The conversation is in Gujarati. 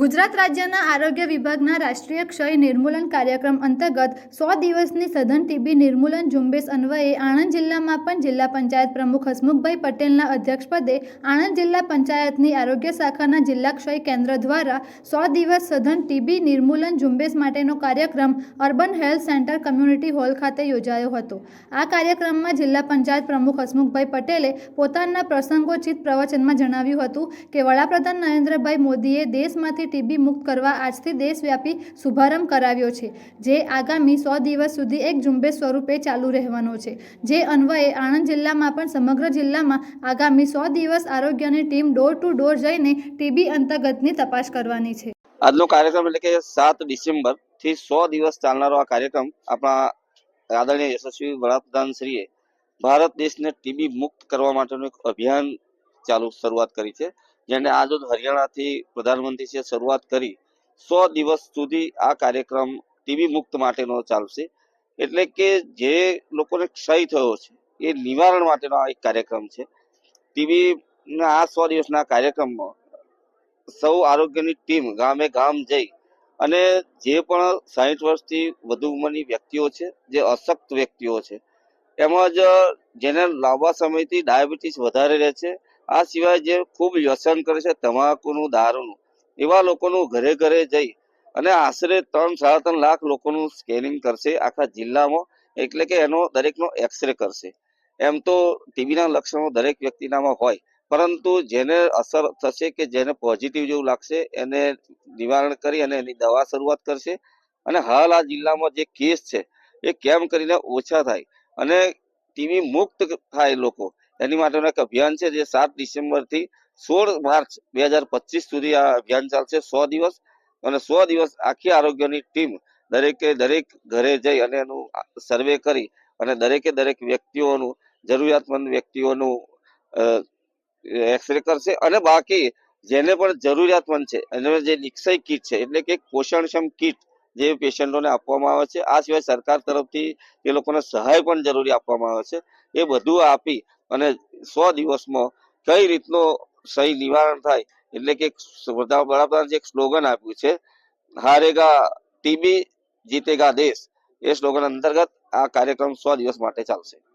ગુજરાત રાજ્યના આરોગ્ય વિભાગના રાષ્ટ્રીય ક્ષય નિર્મૂલન કાર્યક્રમ અંતર્ગત સો દિવસની સઘન ટીબી નિર્મૂલન ઝુંબેશ અન્વયે આણંદ જિલ્લામાં પણ જિલ્લા પંચાયત પ્રમુખ હસમુખભાઈ પટેલના અધ્યક્ષપદે આણંદ જિલ્લા પંચાયતની આરોગ્ય શાખાના જિલ્લા ક્ષય કેન્દ્ર દ્વારા સો દિવસ સઘન ટીબી નિર્મૂલન ઝુંબેશ માટેનો કાર્યક્રમ urban health centre community hall ખાતે યોજાયો હતો. આ કાર્યક્રમમાં જિલ્લા પંચાયત પ્રમુખ હસમુખભાઈ પટેલે પોતાના પ્રસંગોચિત પ્રવચનમાં જણાવ્યું હતું કે વડાપ્રધાન નરેન્દ્રભાઈ મોદીએ દેશમાંથી ટીબી મુક્ત કરવા આજથી દેશવ્યાપી શુભારંભ કરાવ્યો છે, જે આગામી સો દિવસ સુધી એક ઝુંબેશ સ્વરૂપે ચાલુ રહેવાનો છે. જે અન્વયે આણંદ જિલ્લામાં પણ સમગ્ર જિલ્લામાં આગામી સો દિવસ આરોગ્યની ટીમ ડોર ટુ ડોર જઈને ટીબી અંતર્ગતની તપાસ કરવાની છે. આજનો કાર્યક્રમ એટલે કે સાત ડિસેમ્બરથી સો દિવસ ચાલનારો આ કાર્યક્રમ આપણા આદરણીય યશસ્વી વડાપ્રધાન શ્રીએ ભારત દેશને ટીબી મુક્ત કરવા માટેનું એક અભિયાન ચાલુ શરૂઆત કરી છે. જેને આજ હરિયાણાથી પ્રધાનમંત્રીશ્રીએ શરૂઆત કરી સો દિવસ સુધી આ કાર્યક્રમ ટીબી મુક્ત માટેનો ચાલશે. એટલે કે જે લોકોને ક્ષય થયો છે, એ નિવારણ માટેનો આ એક કાર્યક્રમ છે. ટીબીના આ સો દિવસના કાર્યક્રમમાં સૌ આરોગ્યની ટીમ ગામે ગામ જઈ અને જે પણ સાહીઠ વર્ષથી વધુ ઉંમરની વ્યક્તિઓ છે, જે અશક્ત વ્યક્તિઓ છે તેમજ જેને લાંબા સમયથી ડાયાબિટીસ વધારે રહે છે આ સિવાય જે ખૂબ વ્યસન કરે છે તમાકુનું, દારૂનું, એવા લોકોનું ઘરે ઘરે જઈ અને આશરે ત્રણ, સાડા ત્રણ લાખ લોકોનું સ્કેનિંગ કરશે આખા જિલ્લામાં, એટલે કે એનો દરેકનો એક્સરે કરશે. એમ તો ટીબીના લક્ષણો દરેક વ્યક્તિનામાં હોય, પરંતુ જેને અસર થશે કે જેને પોઝિટિવ જેવું લાગશે, એને નિવારણ કરી અને એની દવા શરૂઆત કરશે. અને હાલ આ જિલ્લામાં જે કેસ છે, એ કેમ કરીને ઓછા થાય? અને ટીબી મુક્ત થાય લોકો? એની માટેનું એક અભિયાન છે જે સાત ડિસેમ્બરથી સોળ માર્ચ બે હજાર પચીસ સુધી આ અભિયાન ચાલશે. સો દિવસ અને સો દિવસ આખી આરોગ્યની ટીમ દરેકે દરેક ઘરે જઈ અને એનું સર્વે કરી અને દરેકે દરેક વ્યક્તિઓનું, જરૂરિયાતમંદ વ્યક્તિઓનું એક્સરે કરશે અને બાકી જેને પણ જરૂરિયાતમંદ છે, એને જે નિક્ષય કીટ છે, એટલે કે પોષણક્ષમ કીટ જે પેશન્ટોને આપવામાં આવે છે, આ સિવાય સરકાર તરફથી એ લોકોને સહાય પણ જરૂરી આપવામાં આવે છે. એ બધું આપી અને સો દિવસમાં કઈ રીતનો સહી નિવારણ થાય, એટલે કે વડા- વડાપ્રધાન જે સ્લોગન આપ્યું છે, હારેગા ટીબી જીતેગા દેશ એ સ્લોગન અંતર્ગત આ કાર્યક્રમ સો દિવસ માટે ચાલશે.